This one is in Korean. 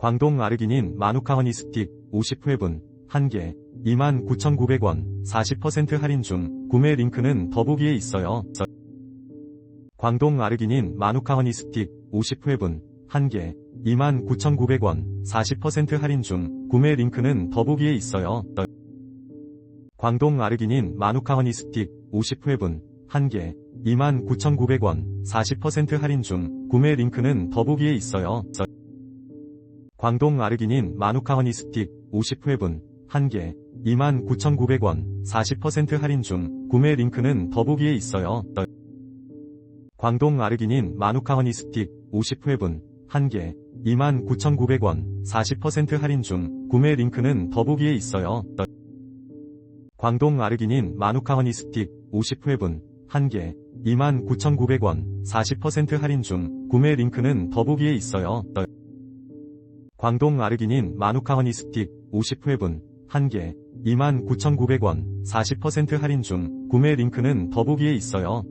광동 아르기닌 마누카 허니 스틱 50회분 1개 29,900원 40% 할인 중 구매 링크는 더보기에 있어요. 광동 아르기닌 마누카 허니 스틱 50회분 1개 29,900원 40% 할인 중 구매 링크는 더보기에 있어요. 광동 아르기닌 마누카 허니 스틱 50회분 1개 29,900원 40% 할인 중 구매 링크는 더보기에 있어요. 광동 아르기닌 마누카 허니 스틱 50회분 1개 29,900원 40% 할인 중 구매 링크는 더보기에 있어요. 광동 아르기닌 마누카 허니 스틱 50회분 1개 29,900원 40% 할인 중 구매 링크는 더보기에 있어요. 광동 아르기닌 마누카 허니 스틱 50회분 1개 29,900원 40% 할인 중 구매 링크는 더보기에 있어요. 광동 아르기닌 마누카 허니 스틱 50회분 1개 29,900원 40% 할인 중 구매 링크는 더보기에 있어요.